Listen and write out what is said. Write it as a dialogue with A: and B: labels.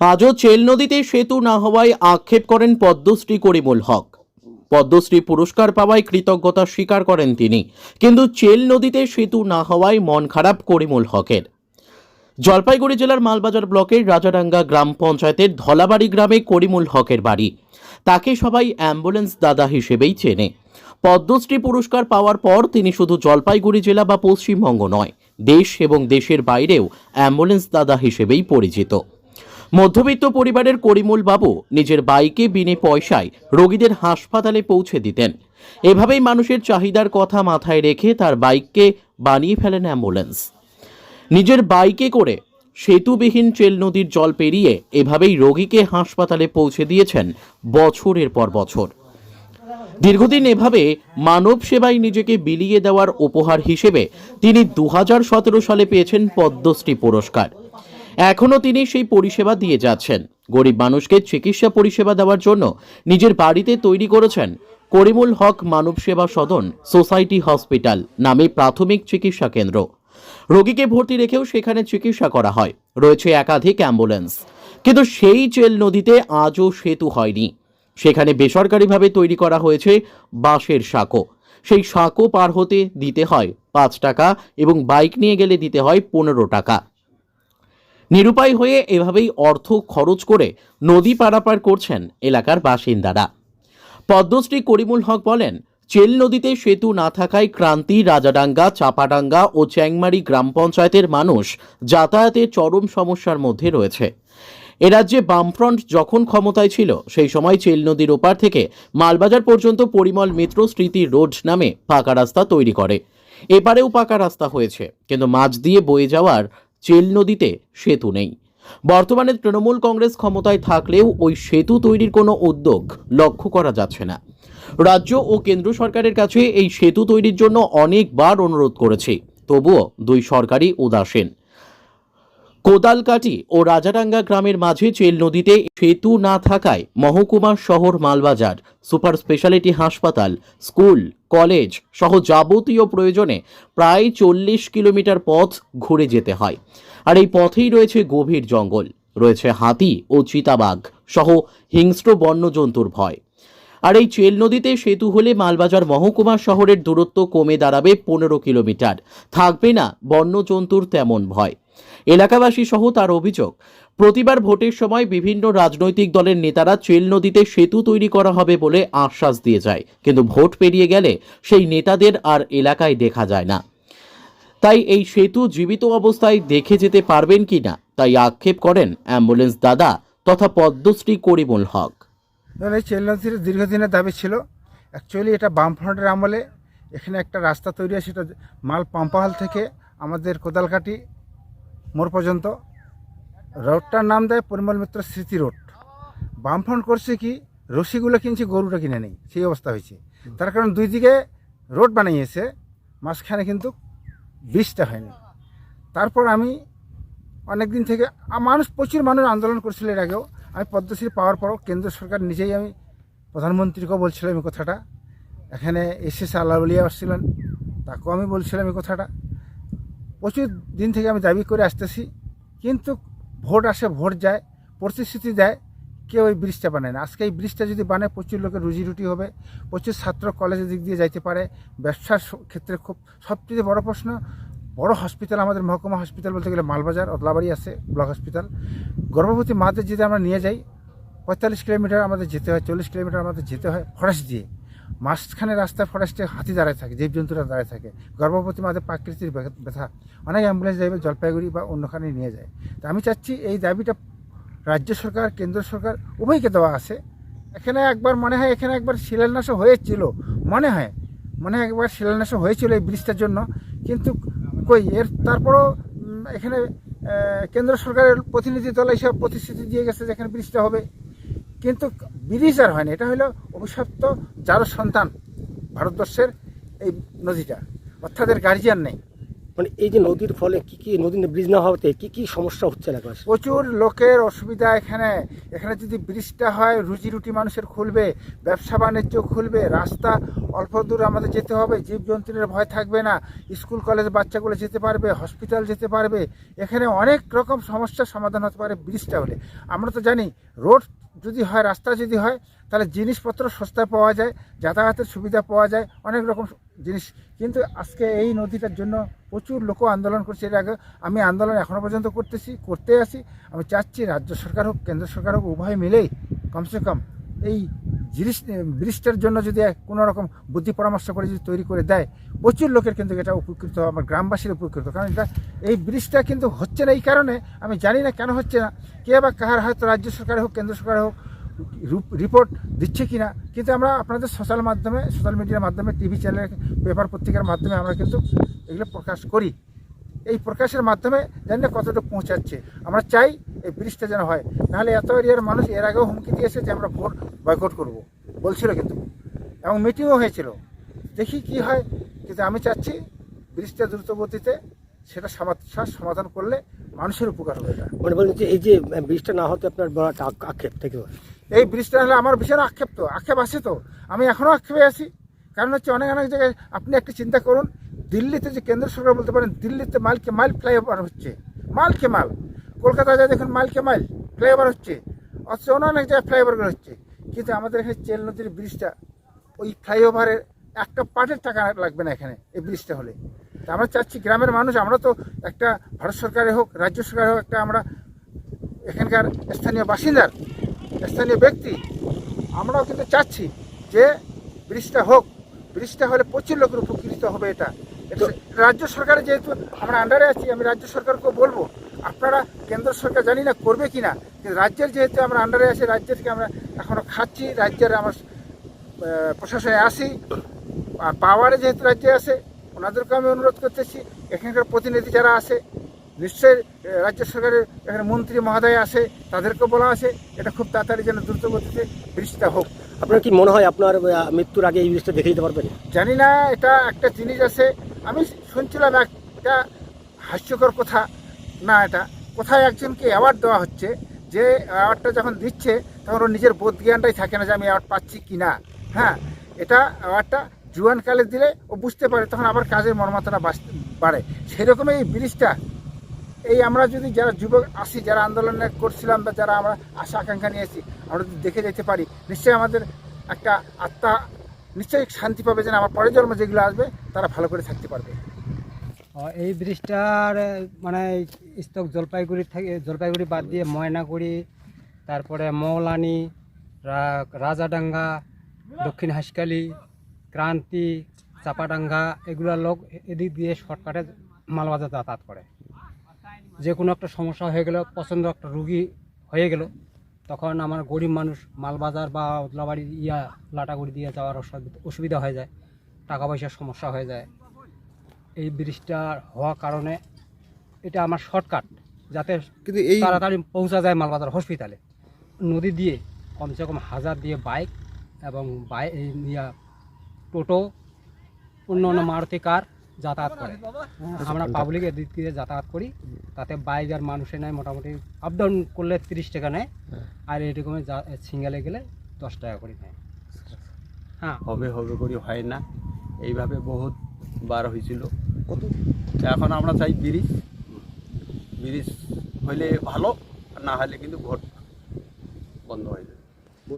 A: আজও চেল নদীতে সেতু না হওয়ায় আক্ষেপ করেন পদ্মশ্রী করিমুল হক। পদ্মশ্রী পুরস্কার পাওয়ায় কৃতজ্ঞতা স্বীকার করেন তিনি, কিন্তু চেল নদীতে সেতু না হওয়ায় মন খারাপ করিমুল হকের। জলপাইগুড়ি জেলার মালবাজার ব্লকের রাজাডাঙ্গা গ্রাম পঞ্চায়েতের ধলাবাড়ি গ্রামে করিমুল হকের বাড়ি। তাকে সবাই অ্যাম্বুলেন্স দাদা হিসেবেই চেনে। পদ্মশ্রী পুরস্কার পাওয়ার পর তিনি শুধু জলপাইগুড়ি জেলা বা পশ্চিমবঙ্গ নয়, দেশ এবং দেশের বাইরেও অ্যাম্বুলেন্স দাদা হিসেবেই পরিচিত। মধ্যবিত্ত পরিবারের করিমুল বাবু নিজের বাইকে বিনে পয়সায় রোগীদের হাসপাতালে পৌঁছে দিতেন। এভাবেই মানুষের চাহিদার কথা মাথায় রেখে তার বাইককে বানিয়ে ফেলেন অ্যাম্বুলেন্স। নিজের বাইকে করে সেতুবিহীন চেল নদীর জল পেরিয়ে এভাবেই রোগীকে হাসপাতালে পৌঁছে দিয়েছেন বছরের পর বছর। দীর্ঘদিন এভাবে মানব সেবায় নিজেকে বিলিয়ে দেওয়ার উপহার হিসেবে তিনি দু হাজার সতেরো সালে পেয়েছেন পদ্মশ্রী পুরস্কার। এখনও তিনি সেই পরিষেবা দিয়ে যাচ্ছেন। গরিব মানুষকে চিকিৎসা পরিষেবা দেওয়ার জন্য নিজের বাড়িতে তৈরি করেছেন করিমুল হক মানব সেবা সদন, সোসাইটি হসপিটাল নামে প্রাথমিক চিকিৎসা কেন্দ্র। রোগীকে ভর্তি রেখেও সেখানে চিকিৎসা করা হয়। রয়েছে একাধিক অ্যাম্বুলেন্স। কিন্তু সেই চেল নদীতে আজও সেতু হয়নি। সেখানে বেসরকারিভাবে তৈরি করা হয়েছে বাঁশের সাঁকো। সেই সাঁকো পার হতে দিতে হয় পাঁচ টাকা এবং বাইক নিয়ে গেলে দিতে হয় পনেরো টাকা। নিরুপায় হয়ে এভাবেই অর্থ খরচ করে নদী পারাপার করছেন এলাকার বাসিন্দারা। পদ্মশ্রী করিমুল হক বলেন, চেল নদীতে সেতু না থাকায় ক্রান্তি, রাজাডাঙ্গা, চাপাডাঙ্গা ও চ্যাংমারি গ্রাম পঞ্চায়েতের মানুষ যাতায়াতে চরম সমস্যার মধ্যে রয়েছে। এ রাজ্যে বামফ্রন্ট যখন ক্ষমতায় ছিল, সেই সময় চেল নদীর ওপার থেকে মালবাজার পর্যন্ত পরিমল মিত্র স্মৃতি রোড নামে পাকা রাস্তা তৈরি করে। এপারেও পাকা রাস্তা হয়েছে, কিন্তু মাঝ দিয়ে বয়ে যাওয়ার চেল নদীতে সেতু নেই। বর্তমানে তৃণমূল কংগ্রেস ক্ষমতায় থাকলেও ওই সেতু তৈরির কোনো উদ্যোগ লক্ষ্য করা যাচ্ছে না। রাজ্য ও কেন্দ্র সরকারের কাছে এই সেতু তৈরির জন্য অনেকবার অনুরোধ করেছে। তবুও দুই সরকারই উদাসীন। কোদালকাটি ও রাজাডাঙ্গা গ্রামের মাঝে চেল নদীতে সেতু না থাকায় মহকুমা শহর মালবাজার। সুপার স্পেশালিটি হাসপাতাল, স্কুল, কলেজ সহ যাবতীয় প্রয়োজনে প্রায় চল্লিশ কিলোমিটার পথ ঘুরে যেতে হয়। আর এই পথেই রয়েছে গভীর জঙ্গল, রয়েছে হাতি ও চিতাবাঘ সহ হিংস্র বন্যজন্তুর ভয়। আর এই চেল নদীতে সেতু হলে মালবাজার মহকুমা শহরের দূরত্ব কমে দাঁড়াবে পনেরো কিলোমিটার। থাকবে না বন্যজন্তুর তেমন ভয়। এলাকাবাসী সহ তার অভিযোগ, প্রতিবার ভোটের সময় বিভিন্ন রাজনৈতিক দলের নেতারা চেল নদীতে সেতু তৈরি করা হবে বলে আশ্বাস দিয়ে যায়। কিন্তু ভোট পেরিয়ে গেলে সেই নেতাদের আর এলাকায় দেখা যায় না। তাই এই সেতু জীবিত অবস্থায় দেখে যেতে পারবেন কি না, তাই আক্ষেপ করেন অ্যাম্বুলেন্স দাদা তথা পদ্মশ্রী করিমুল হক।
B: এই চেল নদীর দীর্ঘদিনের দাবি ছিল। অ্যাকচুয়ালি এটা বামফ্রন্টের আমলে এখানে একটা রাস্তা তৈরি হয় সেটা মাল পাম্পাহাল থেকে আমাদের কোদালকাটি মোড় পর্যন্ত। রোডটার নাম দেয় পরিমল মিত্র স্মৃতি রোড। বামফ্রন্ট করছে কি, রশিগুলো কিনছে, গরুটা কিনে নেই, সেই অবস্থা হয়েছে। তার কারণ দুই দিকে রোড বানিয়েছে, মাঝখানে কিন্তু ব্রিজটা হয়নি। তারপর আমি অনেক দিন থেকে মানুষ প্রচুর মানুষ আন্দোলন করছিল এর আগেও। আমি পদ্মশ্রী পাওয়ার পরও কেন্দ্র সরকার নিজেই আমি প্রধানমন্ত্রীকেও বলছিলাম এই কথাটা। এখানে এসএস আল্লাহলিয়া আসছিলেন, তাকেও আমি বলছিলাম এই কথাটা। প্রচুর দিন থেকে আমি দাবি করে আসতেছি, কিন্তু ভোট আসে, ভোট যায় প্রতিশ্রুতি দেয়, কেউ এই ব্রিজটা বানায় না। আজকে এই ব্রিজটা যদি বানায়, প্রচুর লোকের রুজি রুটি হবে, প্রচুর ছাত্র কলেজের দিক দিয়ে যাইতে পারে, ব্যবসার ক্ষেত্রে খুব সবচেয়ে বড় প্রশ্ন, বড় হসপিটাল আমাদের মহকুমা হসপিটাল বলতে গেলে মালবাজার, অদলাবাড়ি আছে, ব্লক হসপিটাল গর্ভবতী মাদের যদি আমরা নিয়ে যাই, পঁয়তাল্লিশ কিলোমিটার আমাদের যেতে হয়, চল্লিশ কিলোমিটার আমাদের যেতে হয়, ফরেস্ট দিয়ে। মাঝখানে রাস্তায় ফরেস্টে হাতি দাঁড়ায় থাকে, জীবজন্তুরা দাঁড়ায় থাকে। গর্ভবতী মাদের প্রাকৃতিক ব্য- ব্যথা। অনেক অ্যাম্বুলেন্স যাবে জলপাইগুড়ি বা অন্যখানে নিয়ে যায়। তো আমি চাচ্ছি এই দাবিটা রাজ্য সরকার, কেন্দ্র সরকার উভয়কে দেওয়া আছে। এখানে একবার মনে হয় এখানে একবার শিলান্যাসও হয়েছিল। মনে হয়। মনে হয় একবার শিলান্যাসও হয়েছিল এই ব্রিজটার জন্য। কিন্তু কই, এর তারপরও এখানে কেন্দ্র সরকারের প্রতিনিধি দল এইসব প্রতিশ্রুতি দিয়ে গেছে যে এখানে ব্রিজটা হবে। কিন্তু বিদেশ আর হয়নি এটা হলো অভিশপ্ত যার সন্তান ভারতবর্ষের এই নদীটা, অর্থাৎ এর গার্জিয়ান নেই।
C: মানে এই যে নদীর ফলে কি কি নদীর ব্রিজ না হওয়াতে কি কি সমস্যা হচ্ছে এলাকাবাসী
B: প্রচুর লোকের অসুবিধা এখানে। এখানে যদি ব্রিজটা হয়, রুজি রুটি মানুষের খুলবে, ব্যবসা বাণিজ্য খুলবে, রাস্তা অল্প দূর আমাদের যেতে হবে, জীবজন্তুদের ভয় থাকবে না, স্কুল কলেজ বাচ্চাগুলো যেতে পারবে, হসপিটাল যেতে পারবে। এখানে অনেক রকম সমস্যার সমাধান হতে পারে ব্রিজটা হলে। আমরা তো জানি, রোড যদি হয়, রাস্তা যদি হয় তাহলে জিনিসপত্র সস্তায় পাওয়া যায়, যাতায়াতের সুবিধা পাওয়া যায়, অনেক রকম জিনিস। কিন্তু আজকে এই নদীটার জন্য প্রচুর লোক আন্দোলন করছে। এর আগে আমি আন্দোলন এখনও পর্যন্ত করতেছি, করতে আসি আমি চাচ্ছি রাজ্য সরকার হোক, কেন্দ্র সরকার হোক, উভয় মিলেই কমসে কম এই জিনিস, ব্রিজটার জন্য যদি কোনো রকম বুদ্ধি পরামর্শ করে যদি তৈরি করে দেয়, প্রচুর লোকের কিন্তু এটা উপকৃত আমার গ্রামবাসীর উপকৃত। কারণ এটা, এই ব্রিজটা কিন্তু হচ্ছে না এই কারণে, আমি জানি না কেন হচ্ছে না। কে বা কাহার হয়তো রাজ্য সরকার হোক, কেন্দ্র সরকার হোক রিপোর্ট দিচ্ছে কি না কিন্তু আমরা আপনাদের সোশ্যাল মাধ্যমে সোশ্যাল মিডিয়ার মাধ্যমে টিভি চ্যানেল পেপার পত্রিকার মাধ্যমে আমরা কিন্তু এগুলো প্রকাশ করি। এই প্রকাশের মাধ্যমে জানি না কতটুকু পৌঁছাচ্ছে। আমরা চাই এই ব্রিজটা যেন হয়। নাহলে এত এরিয়ার মানুষ এর আগেও হুমকি দিয়েছে যে আমরা ভোট বয়কট করব। বলছিল কিন্তু। এবং মিটিংও হয়েছিল। দেখি কি হয়। কিন্তু আমি চাচ্ছি ব্রিজটা দ্রুত গতিতে সেটা সমস্যার সমাধান করলে মানুষের উপকার হবে
C: মানে বলছেন যে এই যে ব্রিজটা না হতে আপনার বড় একটা আক্ষেপ থেকে
B: এই ব্রিজটা হলে আমার ভীষণ আক্ষেপ তো আক্ষেপ আছে তো। আমি এখনও আক্ষেপে আছি। কারণ হচ্ছে অনেক অনেক জায়গায় আপনি একটা চিন্তা করুন দিল্লিতে যে কেন্দ্র সরকার বলতে পারেন দিল্লিতে মাইলকে মাইল ফ্লাইওভার হচ্ছে। মাইলকে মাল? কলকাতায় যায় দেখুন মাইলকে মাইল ফ্লাইওভার হচ্ছে। অথচ অন্য অনেক জায়গায় ফ্লাইওভারগুলো হচ্ছে। কিন্তু আমাদের এখানে চেল নদীর ব্রিজটা ওই ফ্লাইওভারের একটা পার্টের টাকা লাগবে না এখানে এই ব্রিজটা হলে। তা আমরা চাচ্ছি গ্রামের মানুষ আমরা তো একটা ভারত সরকারে হোক রাজ্য সরকারে হোক একটা আমরা এখানকার স্থানীয় বাসিন্দার স্থানীয় ব্যক্তি আমরাও কিন্তু চাচ্ছি যে ব্রিজটা হোক ব্রিজটা হলে প্রচুর লোকের উপকৃত হবে এটা। এটা রাজ্য সরকারের যেহেতু আমরা আন্ডারে আছি আমি রাজ্য সরকারকে বলব আপনারা কেন্দ্র সরকার জানি না করবে কি না কিন্তু রাজ্যের যেহেতু আমরা আন্ডারে আছি রাজ্যের থেকে আমরা এখনও খাচ্ছি রাজ্যের আমার প্রশাসনে আসি আর পাওয়ারে যেহেতু রাজ্যে আছে ওনাদেরকে আমি অনুরোধ করতেছি এখানকার প্রতিনিধি যারা আছে নিশ্চয়ই রাজ্য সরকারের এখানে মন্ত্রী মহোদয় আছে তাদেরকে বলা আছে এটা খুব তাড়াতাড়ি যেন দ্রুত গতিতে ব্রিজটা হোক।
C: আপনার কি মনে হয় আপনার মৃত্যুর আগে এই ব্রিজটা দেখে দিতে পারবেন?
B: জানি না এটা একটা জিনিস আছে আমি শুনছিলাম একটা হাস্যকর কথা না এটা কোথায় একজনকে অ্যাওয়ার্ড দেওয়া হচ্ছে যে অ্যাওয়ার্ডটা যখন দিচ্ছে তখন ওর নিজের বোধ জ্ঞানটাই থাকে না যে আমি অ্যাওয়ার্ড পাচ্ছি কি না হ্যাঁ এটা অ্যাওয়ার্ডটা জুয়ানকালে দিলে ও বুঝতে পারে, তখন আবার কাজের মর্মাত্রা বাড়তে- বাড়ে। সেরকম এই ব্রিজটা। এই আমরা যদি যারা যুবক আসি, যারা আন্দোলনে করছিলাম বা যারা আমরা আশা আকাঙ্ক্ষা নিয়েছি আমরা যদি দেখে যেতে পারি, নিশ্চয়ই আমাদের একটা আত্মা নিশ্চয়ই শান্তি পাবে যেন আমার পরের জন্ম যেগুলো আসবে, তারা ভালো করে থাকতে পারবে।
D: এই ব্রিজটার মানে স্তক জলপাইগুড়ি থেকে, জলপাইগুড়ি বাদ দিয়ে ময়নাগুড়ি, তারপরে মৌলানি রাজাডাঙ্গা, দক্ষিণ হাসকালি ক্রান্তি চাপাডাঙ্গা এগুলো লোক এদিক দিয়ে শর্টকাটে মালবাজার যাতায়াত করে। যে কোনো একটা সমস্যা হয়ে গেল পছন্দ একটা রুগী হয়ে গেল তখন আমার গরিব মানুষ মালবাজার বা ওদলাবাড়ি ইয়া লাটাগুড়ি দিয়ে যাওয়ার অসুবিধা- হয়ে যায় টাকা পয়সার সমস্যা হয়ে যায়। এই ব্রিজটা হওয়ার কারণে এটা আমার শর্টকাট যাতে
E: কিন্তু এই
D: তাড়াতাড়ি পৌঁছা যায় মালবাজার হসপিটালে। নদী দিয়ে কমসে কম হাজার দিয়ে বাইক এবং বাইক ইয়া টোটো অন্য অন্য মারুতি কার যাতায়াত করে। আমরা পাবলিক এদিক দিয়ে যাতায়াত করি। তাতে বাইক আর মানুষে নেয় মোটামুটি আপ ডাউন করলে তিরিশ টাকা নেয়। আর এরকমের সিঙ্গেলে গেলে দশ টাকা করে নেয়। হ্যাঁ।
F: হবে হবে করে হয় না। এইভাবে বহুত বার হয়েছিল।
E: কত?
F: এখন আমরা চাই ব্রিজ। ব্রিজ হইলে ভালো না হলে কিন্তু ভোট বন্ধ হয়ে যাবে